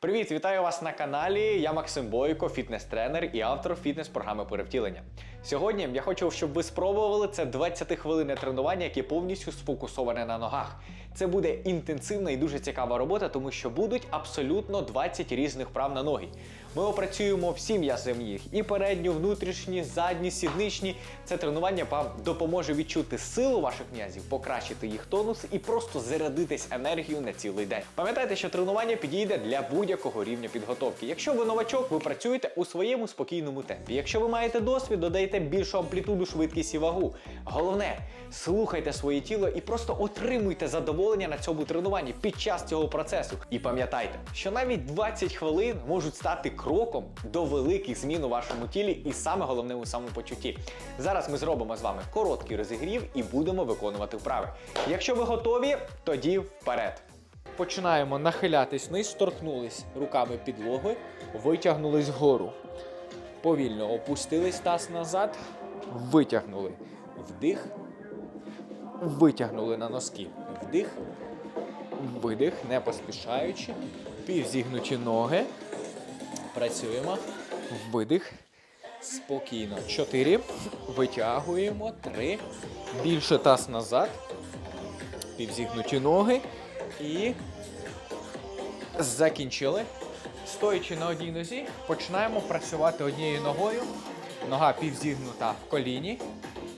Привіт, вітаю вас на каналі. Я Максим Бойко, фітнес-тренер і автор фітнес-програми перевтілення. Сьогодні я хочу, щоб ви спробували це 20-хвилинне тренування, яке повністю сфокусоване на ногах. Це буде інтенсивна і дуже цікава робота, тому що будуть абсолютно 20 різних прав на ноги. Ми опрацюємо всі м'язи в їх і передню, внутрішні, задні, сідничні. Це тренування вам допоможе відчути силу ваших м'язів, покращити їх тонус і просто зарядитись енергією на цілий день. Пам'ятайте, що тренування підійде для будь-якого рівня підготовки. Якщо ви новачок, ви працюєте у своєму спокійному темпі. Якщо ви маєте досвід, додайте більшу амплітуду, швидкість і вагу. Головне, слухайте своє тіло і просто отримуйте задоволення на цьому тренуванні під час цього процесу. І пам'ятайте, що навіть 20 хвилин можуть стати кроком до великих змін у вашому тілі, і саме головне у самопочутті. Зараз ми зробимо з вами короткий розігрів і будемо виконувати вправи. Якщо ви готові, тоді вперед. Починаємо нахилятись вниз, торкнулись руками підлоги, витягнулись вгору. Повільно опустились таз назад, витягнули. Вдих. Витягнули на носки. Вдих. Видих, не поспішаючи. Півзігнуті ноги. Працюємо. Видих. Спокійно. Чотири. Витягуємо. Три. Більше таз назад. Півзігнуті ноги. І закінчили. Стоячи на одній нозі, починаємо працювати однією ногою. Нога півзігнута в коліні.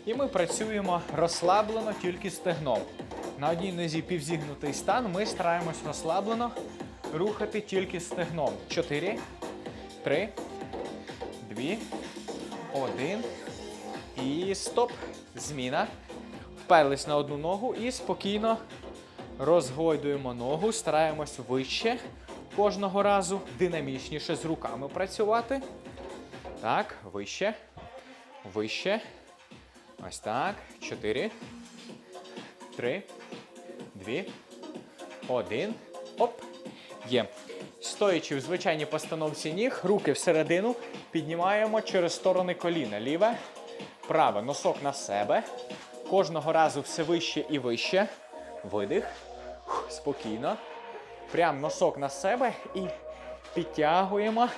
І ми працюємо розслаблено тільки стегном. На одній нозі півзігнутий стан. Ми стараємось розслаблено рухати тільки стегном. Чотири, три, дві, один. І стоп. Зміна. Вперлись на одну ногу і спокійно розгойдуємо ногу, стараємось вище кожного разу, динамічніше з руками працювати. Так, вище. Вище. Ось так. Чотири. Три. Дві. Один. Оп. Є. Стоячи в звичайній постановці ніг, руки всередину піднімаємо через сторони коліна. Ліве, праве, носок на себе. Кожного разу все вище і вище. Видих. Спокійно. Прям носок на себе і підтягуємо.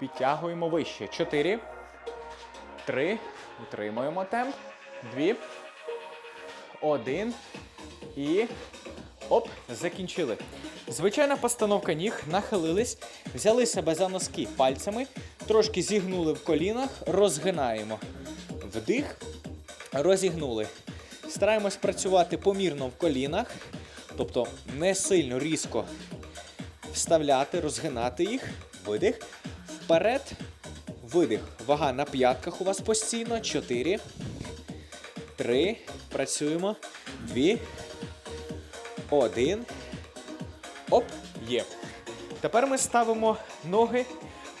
Підтягуємо вище. Чотири. Три. Утримуємо темп. Дві. Один. І. Оп, закінчили. Звичайна постановка ніг, нахилились, взяли себе за носки пальцями, трошки зігнули в колінах, розгинаємо. Вдих, розігнули. Стараємось працювати помірно в колінах, тобто не сильно різко вставляти, розгинати їх. Видих. Вперед. Видих. Вага на п'ятках у вас постійно. Чотири. Три. Працюємо. Дві. Один. Оп, є. Тепер ми ставимо ноги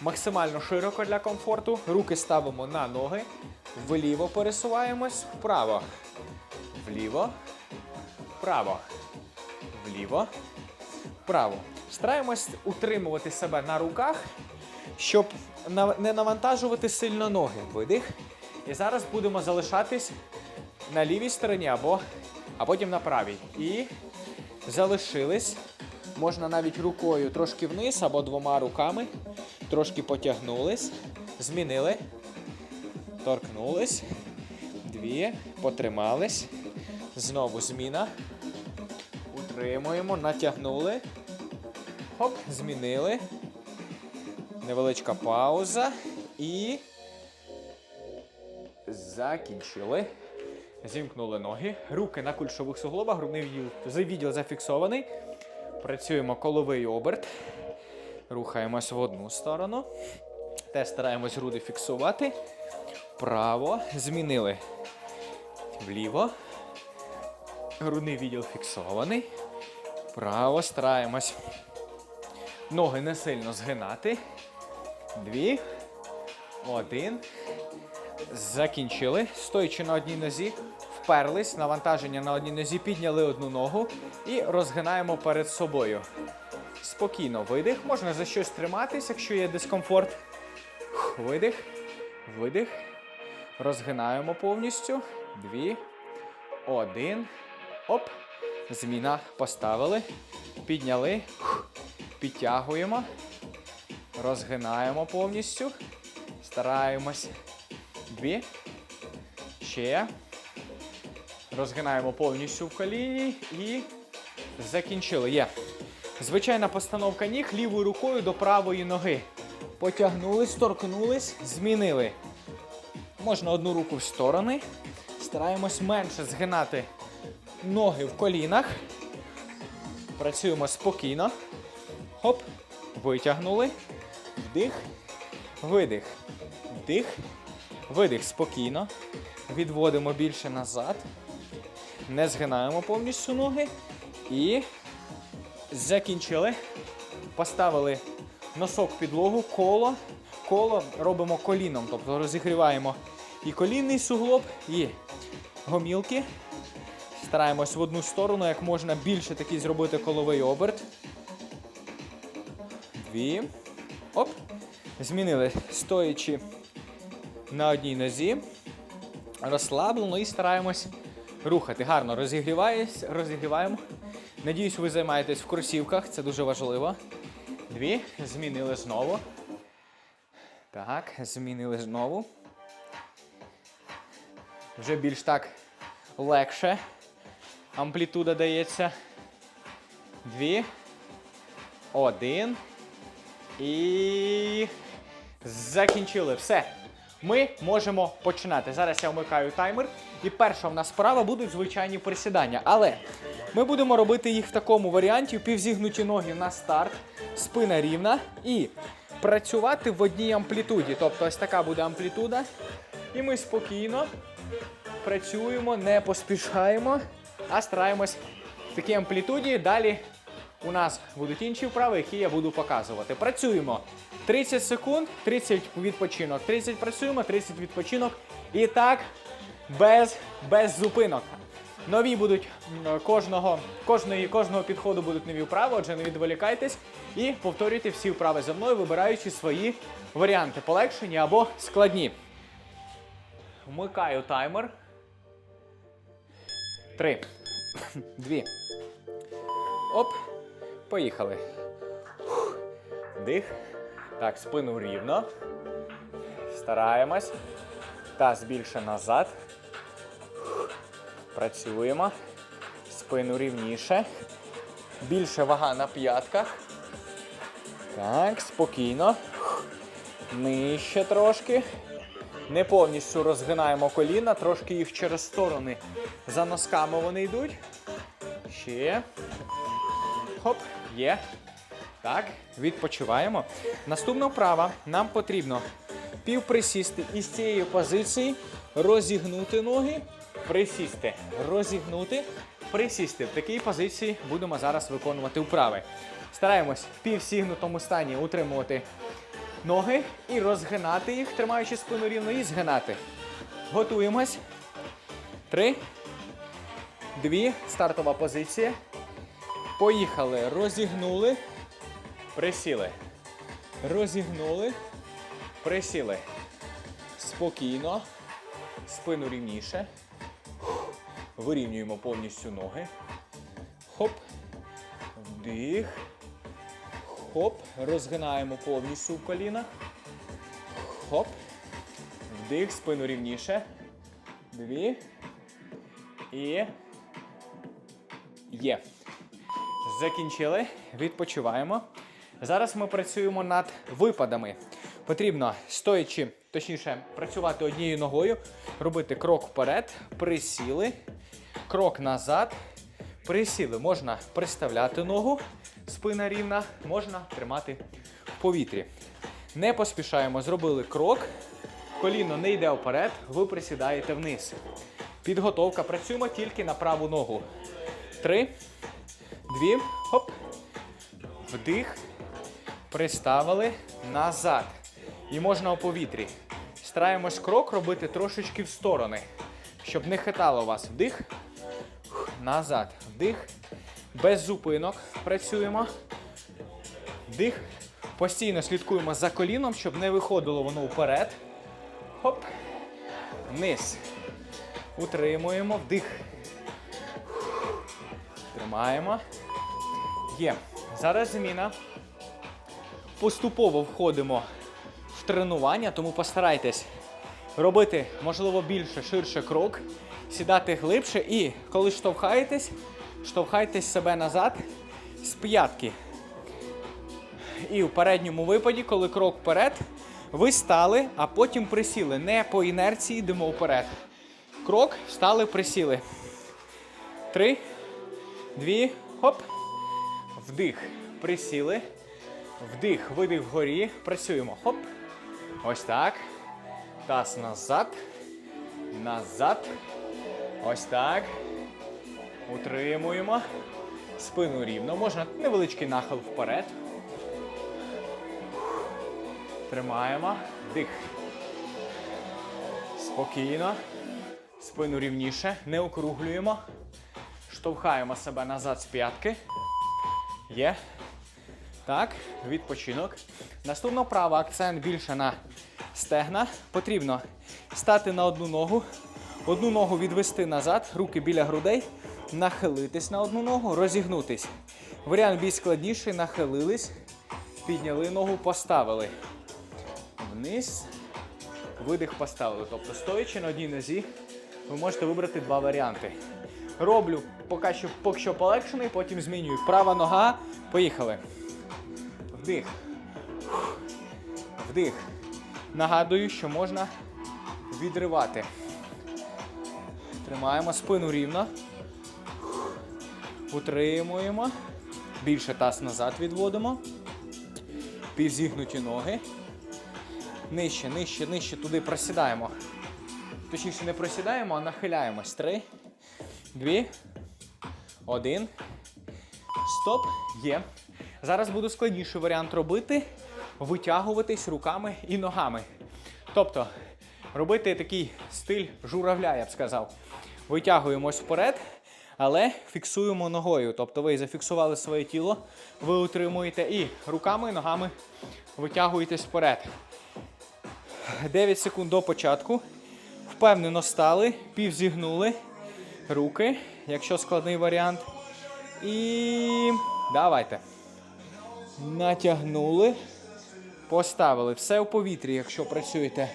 максимально широко для комфорту. Руки ставимо на ноги. Вліво пересуваємось, вправо. Вліво. Вправо. Вліво. Вправо. Стараємось утримувати себе на руках, щоб не навантажувати сильно ноги. Видих. І зараз будемо залишатись на лівій стороні або, а потім на правій. І залишились. Можна навіть рукою трошки вниз або двома руками. Трошки потягнулись. Змінили. Торкнулись. Дві. Потримались. Знову зміна. Утримуємо. Натягнули. Хоп, змінили. Невеличка пауза. І. Закінчили. Зімкнули ноги. Руки на кульшових суглобах, грудний відділ, зафіксований. Працюємо коловий оберт. Рухаємось в одну сторону. Теж стараємось груди фіксувати. Право. Змінили. Вліво. Грудний відділ фіксований. Право. Стараємось. Ноги не сильно згинати. Дві. Один. Закінчили. Стоячи на одній нозі, вперлись, навантаження на одній нозі, підняли одну ногу і розгинаємо перед собою. Спокійно видих. Можна за щось триматись, якщо є дискомфорт. Видих. Видих. Розгинаємо повністю. Дві. Один. Оп. Зміна. Поставили. Підняли. Підтягуємо. Розгинаємо повністю. Стараємось. Дві. Ще. Розгинаємо повністю в коліні і закінчили. Є. Звичайна постановка ніг лівою рукою до правої ноги. Потягнулись, торкнулись, змінили. Можна одну руку в сторони. Стараємось менше згинати ноги в колінах. Працюємо спокійно. Хоп. Витягнули. Вдих. Видих. Вдих. Видих спокійно. Відводимо більше назад. Не згинаємо повністю ноги. І закінчили. Поставили носок підлогу, коло. Коло робимо коліном, тобто розігріваємо і колінний суглоб, і гомілки. Стараємось в одну сторону, як можна більше такий зробити коловий оберт. Дві. Оп. Змінили, стоячи на одній нозі. Розслаблено і стараємось рухати. Гарно розігріваєсь, розігріваємо. Надіюсь, ви займаєтесь в курсівках, це дуже важливо. Дві. Змінили знову. Так, змінили знову. Вже більш так легше. Амплітуда дається. Дві. Один. І закінчили. Все. Ми можемо починати. Зараз я вмикаю таймер. І перша в нас справа будуть звичайні присідання. Але ми будемо робити їх в такому варіанті: півзігнуті ноги на старт, спина рівна і працювати в одній амплітуді. Тобто ось така буде амплітуда. І ми спокійно працюємо, не поспішаємо, а стараємось в такій амплітуді. Далі у нас будуть інші вправи, які я буду показувати. Працюємо 30 секунд, 30 відпочинок, 30 працюємо, 30 відпочинок. І так, без, без зупинок. Нові будуть кожного, кожної, кожного підходу будуть нові вправи, отже, не відволікайтесь і повторюйте всі вправи за мною, вибираючи свої варіанти, полегшені або складні. Вмикаю таймер. Три. Дві. Оп. Поїхали. Дих. Так, спину рівно. Стараємось. Таз більше назад. Працюємо. Спину рівніше. Більше вага на п'ятках. Так, спокійно. Нижче трошки. Не повністю розгинаємо коліна, трошки їх через сторони. За носками вони йдуть. Ще. Хоп, є. Так, відпочиваємо. Наступна вправа. Нам потрібно півприсісти із цієї позиції, розігнути ноги, присісти, розігнути, присісти. В такій позиції будемо зараз виконувати вправи. Стараємось в півсігнутому стані утримувати ноги і розгинати їх, тримаючи спину рівно, і згинати. Готуємось. Три. Дві. Стартова позиція. Поїхали. Розігнули. Присіли. Розігнули. Присіли. Спокійно. Спину рівніше. Вирівнюємо повністю ноги. Хоп. Вдих. Хоп. Розгинаємо повністю в колінах. Хоп. Вдих, спину рівніше. Дві. І. Є. Закінчили. Відпочиваємо. Зараз ми працюємо над випадами. Потрібно стоячи, точніше, працювати однією ногою, робити крок вперед, присіли, крок назад, присіли. Можна приставляти ногу, спина рівна, можна тримати в повітрі. Не поспішаємо, зробили крок, коліно не йде вперед, ви присідаєте вниз. Підготовка. Працюємо тільки на праву ногу. Три, дві, хоп. Вдих. Приставили назад. І можна у повітрі. Стараємось крок робити трошечки в сторони, щоб не хитало вас. Вдих. Назад. Вдих. Без зупинок працюємо. Вдих. Постійно слідкуємо за коліном, щоб не виходило воно вперед. Хоп. Вниз. Утримуємо. Вдих. Тримаємо. Є. Зараз зміна. поступово входимо в тренування, тому постарайтесь робити, можливо, більше, ширше крок, сідати глибше і коли штовхаєтесь, штовхайтесь себе назад з п'ятки. І в передньому випаді, коли крок вперед, ви стали, а потім присіли. Не по інерції йдемо вперед. Крок, встали, присіли. Три, дві, хоп. Вдих. Присіли. Вдих, видих вгорі. Працюємо. Хоп. Ось так. Таз назад. Назад. Ось так. Утримуємо. Спину рівно. Можна невеличкий нахил вперед. Тримаємо. Дих. Спокійно. Спину рівніше. Не округлюємо. Штовхаємо себе назад з п'ятки. Є. Так, відпочинок. Наступна вправа акцент більше на стегна. Потрібно стати на одну ногу, одну ногу відвести назад, руки біля грудей, нахилитись на одну ногу, розігнутись. Варіант більш складніший, нахилились, підняли ногу, поставили. Вниз, видих поставили. Тобто, стоячи на одній нозі, ви можете вибрати два варіанти. Роблю поки що, поки що полегшений, потім змінюю. Права нога. Поїхали. Вдих. Вдих. Нагадую, що можна відривати. Тримаємо спину рівно. Утримуємо. Більше таз назад відводимо. Півзігнуті ноги. Нижче, нижче, нижче туди просідаємо. Точніше, не просідаємо, а нахиляємось. Три, дві, один. Стоп. Є. Зараз буду складніший варіант робити. Витягуватись руками і ногами. Тобто робити такий стиль журавля, я б сказав. Витягуємось вперед, але фіксуємо ногою. Тобто ви зафіксували своє тіло, ви утримуєте і руками і ногами витягуєтесь вперед. 9 секунд до початку. Впевнено стали, півзігнули руки, якщо складний варіант. І давайте. Натягнули. Поставили. Все у повітрі, якщо працюєте.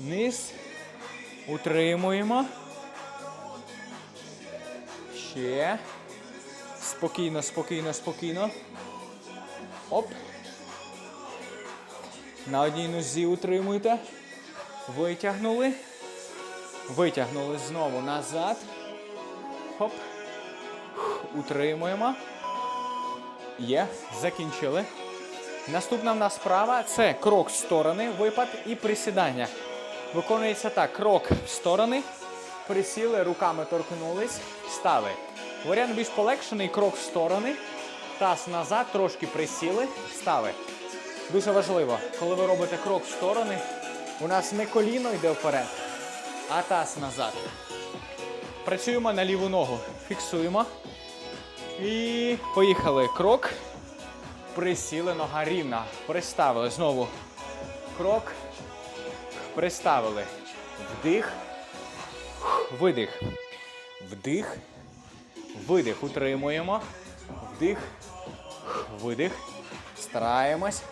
Низ. Утримуємо. Ще. Спокійно, спокійно, спокійно. Оп. На одній нозі утримуйте. Витягнули. Витягнули знову назад. Хоп. Утримуємо. Є. Закінчили. Наступна в нас справа це крок в сторони, випад і присідання. Виконується так: крок в сторони, присіли, руками торкнулись, стали. Варіант більш полегшений крок в сторони, таз назад, трошки присіли, стали. Дуже важливо, коли ви робите крок в сторони, у нас не коліно йде вперед, а таз назад. Працюємо на ліву ногу. Фіксуємо. І поїхали. Крок. Присіли, нога рівна. Приставили. Знову. Крок. Приставили. Вдих. Видих. Вдих. Видих. Утримуємо. Вдих. Видих. Стараємось.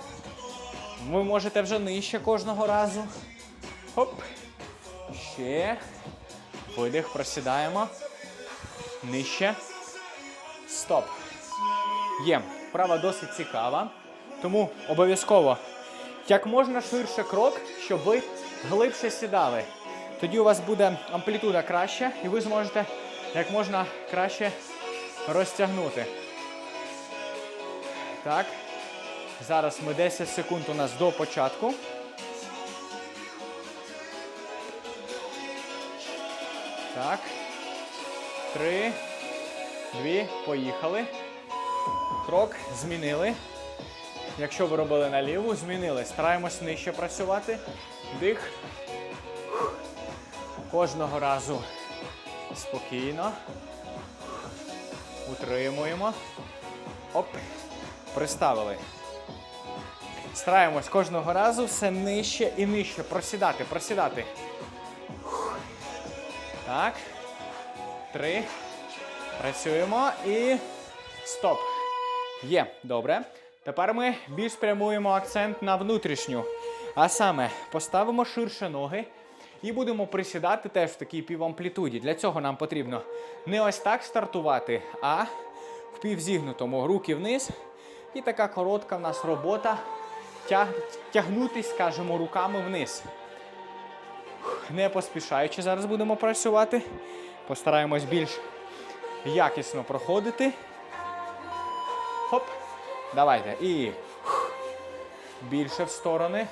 Ви можете вже нижче кожного разу. Хоп. Ще. Видих. Просідаємо. Нижче. Стоп. Є. Вправа досить цікава. Тому обов'язково як можна ширше крок, щоб ви глибше сідали. Тоді у вас буде амплітуда краща, і ви зможете як можна краще розтягнути. Так. Зараз ми 10 секунд у нас до початку. Так. Три. Дві. Поїхали. Крок. Змінили. Якщо ви робили наліву, змінили. Стараємось нижче працювати. Дих. Кожного разу спокійно. Утримуємо. Оп. Приставили. Стараємось кожного разу все нижче і нижче. Просідати, просідати. Так. Три. Працюємо і стоп. Є. Добре. Тепер ми більш спрямуємо акцент на внутрішню. А саме поставимо ширше ноги і будемо присідати теж в такій півамплітуді. Для цього нам потрібно не ось так стартувати, а в півзігнутому. Руки вниз. І така коротка в нас робота. Тяг... Тягнутись, скажімо, руками вниз. Не поспішаючи зараз будемо працювати. Постараємось більш якісно проходити. Хоп. Давайте. І більше в сторони.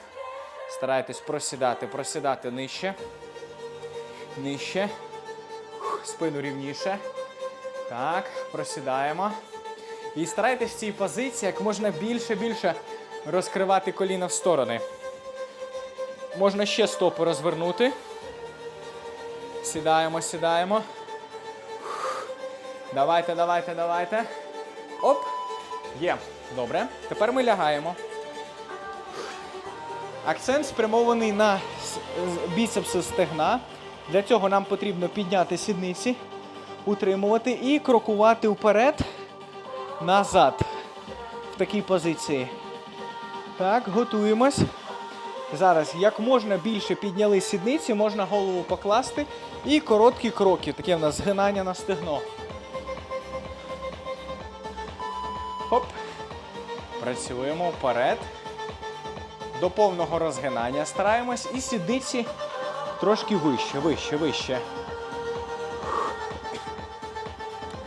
Старайтесь просідати, просідати нижче. Нижче. Спину рівніше. Так, просідаємо. І старайтесь в цій позиції як можна більше більше розкривати коліна в сторони. Можна ще стопи розвернути. Сідаємо, сідаємо. Давайте, давайте, давайте. Оп. Є. Добре. Тепер ми лягаємо. Акцент спрямований на біцепси стегна. Для цього нам потрібно підняти сідниці, утримувати і крокувати вперед, назад. В такій позиції. Так, готуємось. Зараз як можна більше підняли сідниці, можна голову покласти. І короткі кроки. Таке в нас згинання на стегно. Хоп. Працюємо вперед. До повного розгинання стараємось. І сідниці трошки вище, вище, вище.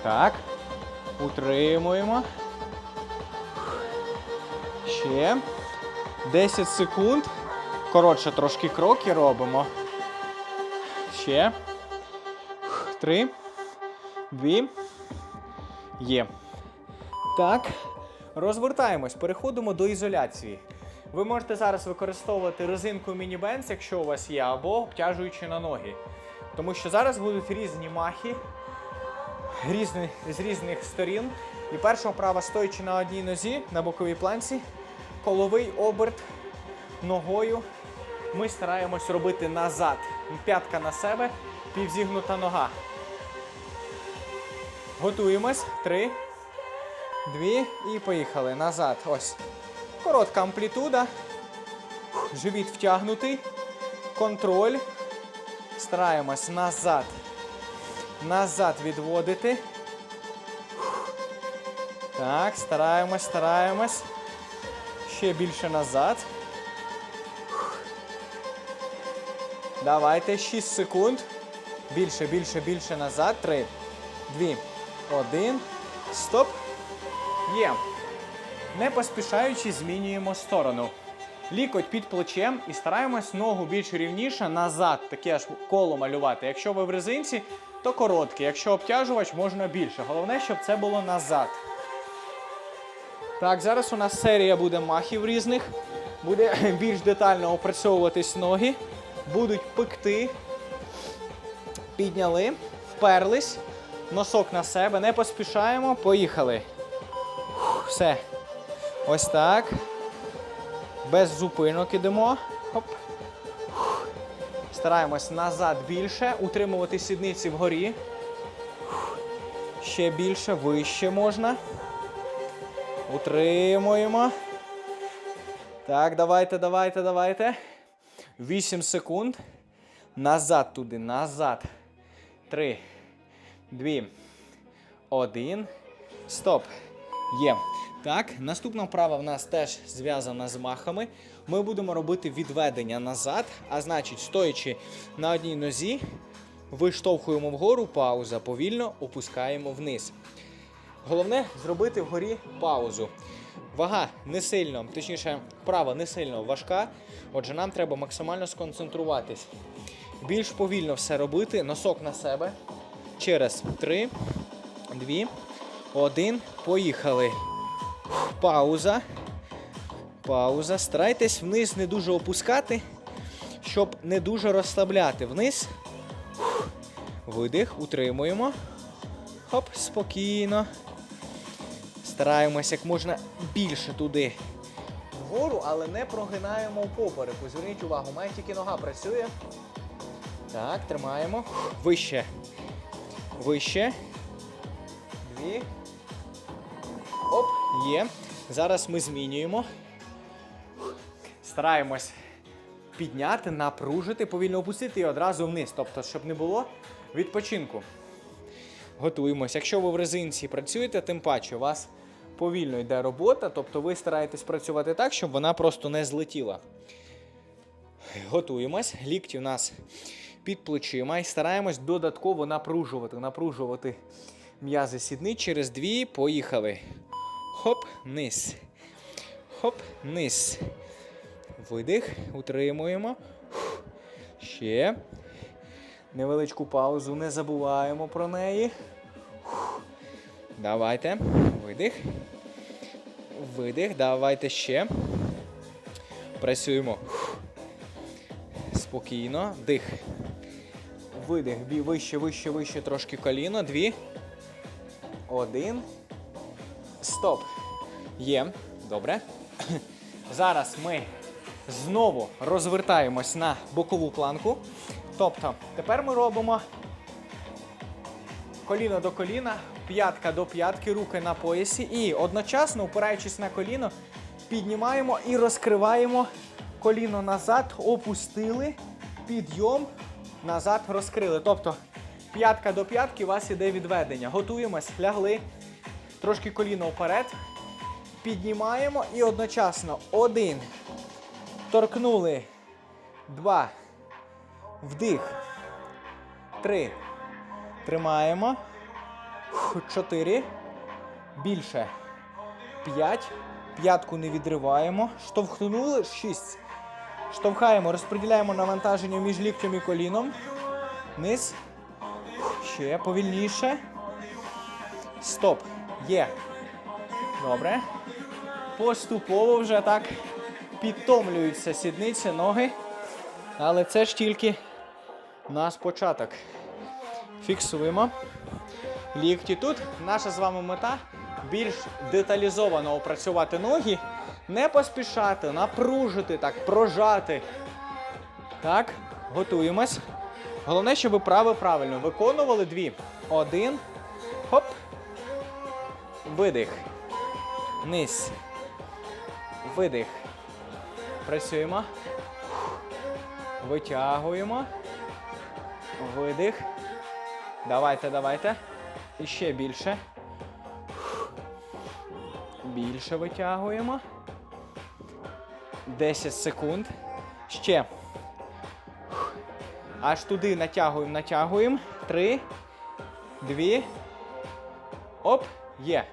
Так. Утримуємо. Ще. 10 секунд. Коротше трошки кроки робимо. Ще. Три. Дві. Є. Так. Розвертаємось, переходимо до ізоляції. Ви можете зараз використовувати резинку міні-бенз, якщо у вас є, або обтяжуючи на ноги. Тому що зараз будуть різні махи різні, з різних сторін. І перша вправа стоячи на одній нозі на боковій планці, коловий оберт ногою. Ми стараємось робити назад. П'ятка на себе, півзігнута нога. Готуємось. Три, дві і поїхали. Назад. Ось. Коротка амплітуда. Живіт втягнутий. Контроль. Стараємось назад. Назад відводити. Так, стараємось, стараємось. Ще більше назад. Давайте 6 секунд. Більше, більше, більше назад. 3, 2, 1. Стоп. Є. Не поспішаючи, змінюємо сторону. Лікоть під плечем і стараємось ногу більш рівніше назад, таке аж коло малювати. Якщо ви в резинці, то коротке. Якщо обтяжувач, можна більше. Головне, щоб це було назад. Так, зараз у нас серія буде махів різних. Буде більш детально опрацьовуватись ноги. Будуть пекти. Підняли, вперлись. Носок на себе. Не поспішаємо. Поїхали. Все. Ось так. Без зупинок ідемо. Хоп. Стараємось назад більше. Утримувати сідниці вгорі. Ще більше, вище можна. Утримуємо. Так, давайте, давайте, давайте. 8 секунд. Назад туди, назад. Три, дві, один. Стоп. Є. Так, наступна вправа в нас теж зв'язана з махами. Ми будемо робити відведення назад, а значить, стоячи на одній нозі, виштовхуємо вгору, пауза, повільно опускаємо вниз. Головне зробити вгорі паузу. Вага не сильно, точніше, вправа не сильно важка, отже, нам треба максимально сконцентруватись. Більш повільно все робити, носок на себе. Через 3, 2, 1. Поїхали. Пауза. Пауза. Старайтесь вниз не дуже опускати, щоб не дуже розслабляти. Вниз. Видих, утримуємо. Хоп, спокійно. Стараємось як можна більше туди. Вгору, але не прогинаємо в. Зверніть увагу, має тільки нога працює. Так, тримаємо. Вище. Вище. Дві. Оп, є. Зараз ми змінюємо. Стараємось підняти, напружити, повільно опустити і одразу вниз. Тобто, щоб не було відпочинку. Готуємось. Якщо ви в резинці працюєте, тим паче у вас повільно йде робота, тобто ви стараєтесь працювати так, щоб вона просто не злетіла. Готуємось. Лікті у нас під плечима і стараємось додатково напружувати, напружувати м'язи сідниць через дві. Поїхали. Хоп, низ. Хоп, низ. Видих. Утримуємо. Ще. Невеличку паузу. Не забуваємо про неї. Давайте. Видих. Видих. Давайте ще. Працюємо. Спокійно. Дих. Видих. Вище, вище, вище. Трошки коліно. Дві. Один. Стоп. Є. Добре. Зараз ми знову розвертаємось на бокову планку. Тобто, тепер ми робимо коліно до коліна, п'ятка до п'ятки, руки на поясі. І одночасно, опираючись на коліно, піднімаємо і розкриваємо коліно назад, опустили, підйом, назад розкрили. Тобто п'ятка до п'ятки у вас іде відведення. Готуємось, лягли, трошки коліно вперед. Піднімаємо і одночасно один. Торкнули. Два. Вдих. Три. Тримаємо. Чотири. Більше. П'ять. П'ятку не відриваємо. Штовхнули. Шість. Штовхаємо, розподіляємо навантаження між ліктем і коліном. Низ. Ще повільніше. Стоп. Є. Добре. Поступово вже так підтомлюються сідниці, ноги. Але це ж тільки наш початок. Фіксуємо. Лікті тут. Наша з вами мета більш деталізовано опрацювати ноги, не поспішати, напружити, так, прожати. Так, готуємось. Головне, щоб вправи правильно виконували дві. Один. Хоп. Видих. Низ. Видих. Працюємо. Витягуємо. Видих. Давайте, давайте. І ще більше. Більше витягуємо. 10 секунд. Ще. Аж туди натягуємо, натягуємо. Три. Дві. Оп. Є.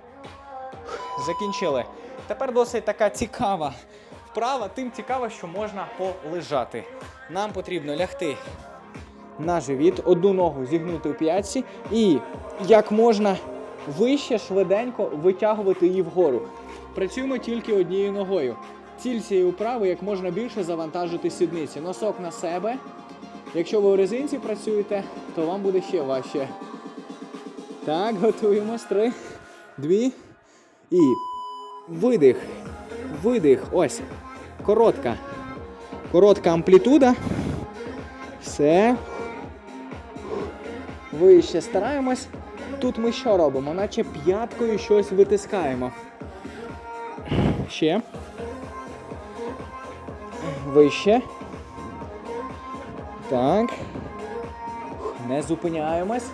Закінчили. Тепер досить така цікава вправа, тим цікаво, що можна полежати. Нам потрібно лягти на живіт, одну ногу зігнути у п'ятці і як можна вище, швиденько витягувати її вгору. Працюємо тільки однією ногою. Ціль цієї вправи як можна більше завантажити сідниці. Носок на себе. Якщо ви в резинці працюєте, то вам буде ще важче. Так, готуємось. Три, дві і видих. Видих. Ось. Коротка. Коротка амплітуда. Все. Вище стараємось. Тут ми що робимо? Наче п'яткою щось витискаємо. Ще. Вище. Так. Не зупиняємось.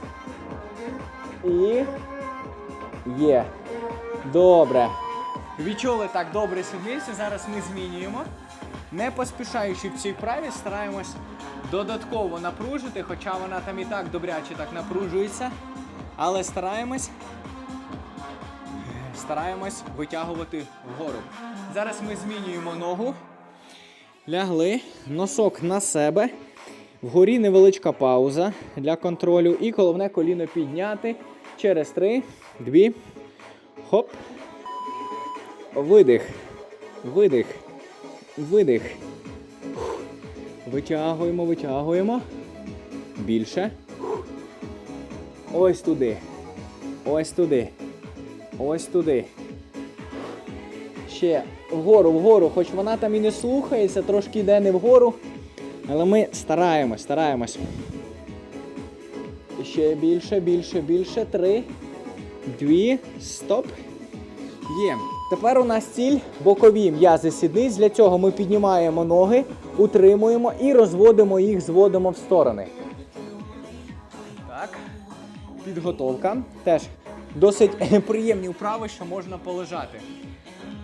І. Є. Добре. Відчули так добре сідниці. Зараз ми змінюємо. Не поспішаючи в цій вправі, стараємось додатково напружити, хоча вона там і так добряче так напружується. Але стараємось. Стараємось витягувати вгору. Зараз ми змінюємо ногу. Лягли, носок на себе. Вгорі невеличка пауза для контролю. І головне коліно підняти. Через три, дві. Хоп. Видих. Видих. Видих. Витягуємо, витягуємо. Більше. Ось туди. Ось туди. Ось туди. Ще вгору, вгору, хоч вона там і не слухається, трошки йде не вгору. Але ми стараємось, стараємось. Ще більше, більше, більше. Три. Дві. Стоп. Є. Тепер у нас ціль бокові м'язи сідниць. Для цього ми піднімаємо ноги, утримуємо і розводимо їх, зводимо в сторони. Так. Підготовка. Теж досить приємні вправи, що можна полежати.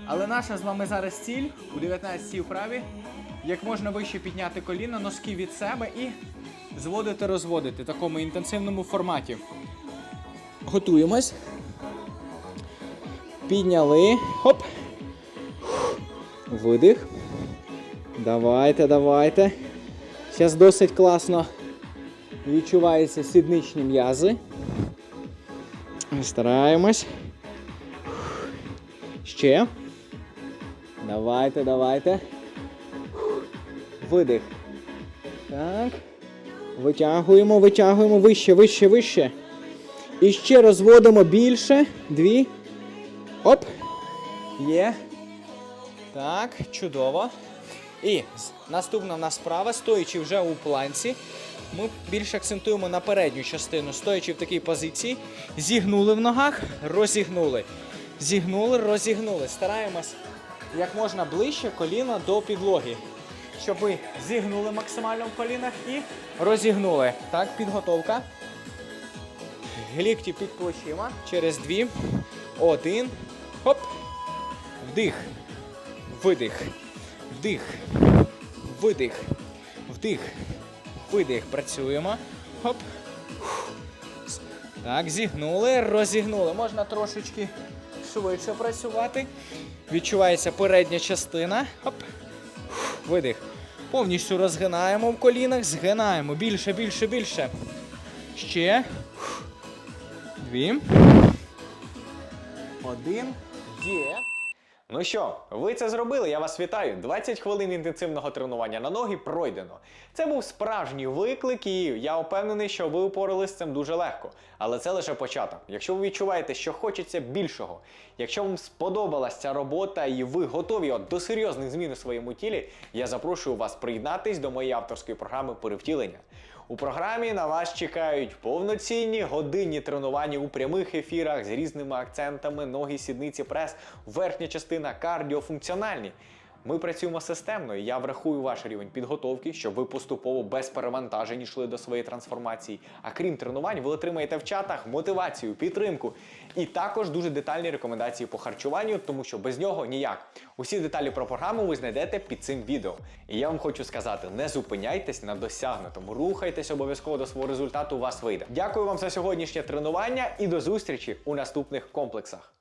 Але наша з вами зараз ціль у 19-й вправі, як можна вище підняти коліна, носки від себе і зводити, розводити в такому інтенсивному форматі. Готуємось. Підняли. Хоп. Видих. Давайте, давайте. Зараз досить класно відчуваються сідничні м'язи. Стараємось. Ще. Давайте, давайте. Видих. Так. Витягуємо, витягуємо вище, вище, вище. І ще розводимо більше. Дві. Оп. Є. Так, чудово. І наступна в нас справа, стоячи вже у планці. Ми більше акцентуємо на передню частину, стоячи в такій позиції. Зігнули в ногах, розігнули. Зігнули, розігнули. Стараємось як можна ближче коліна до підлоги. Щоб ви зігнули максимально в колінах і розігнули. Так, підготовка. Лікті під плечима. Через дві. Один. Хоп. Вдих. Видих. Вдих. Видих. Вдих. Видих. Працюємо. Хоп. Так, зігнули, розігнули. Можна трошечки швидше працювати. Відчувається передня частина. Хоп. Видих. Повністю розгинаємо в колінах, згинаємо. Більше, більше, більше. Ще. Дві. Один. Є. Ну що, ви це зробили? Я вас вітаю. 20 хвилин інтенсивного тренування на ноги пройдено. Це був справжній виклик, і я впевнений, що ви упорались з цим дуже легко. Але це лише початок. Якщо ви відчуваєте, що хочеться більшого, якщо вам сподобалась ця робота і ви готові от до серйозних змін у своєму тілі, я запрошую вас приєднатись до моєї авторської програми перевтілення. У програмі на вас чекають повноцінні годинні тренування у прямих ефірах з різними акцентами, ноги, сідниці, прес, верхня частина кардіофункціональні. Ми працюємо системно, і я врахую ваш рівень підготовки, щоб ви поступово без перевантажень йшли до своєї трансформації. А крім тренувань, ви отримаєте в чатах мотивацію, підтримку і також дуже детальні рекомендації по харчуванню, тому що без нього ніяк. Усі деталі про програму ви знайдете під цим відео. І я вам хочу сказати: не зупиняйтесь на досягнутому, рухайтесь обов'язково до свого результату. У вас вийде. Дякую вам за сьогоднішнє тренування і до зустрічі у наступних комплексах.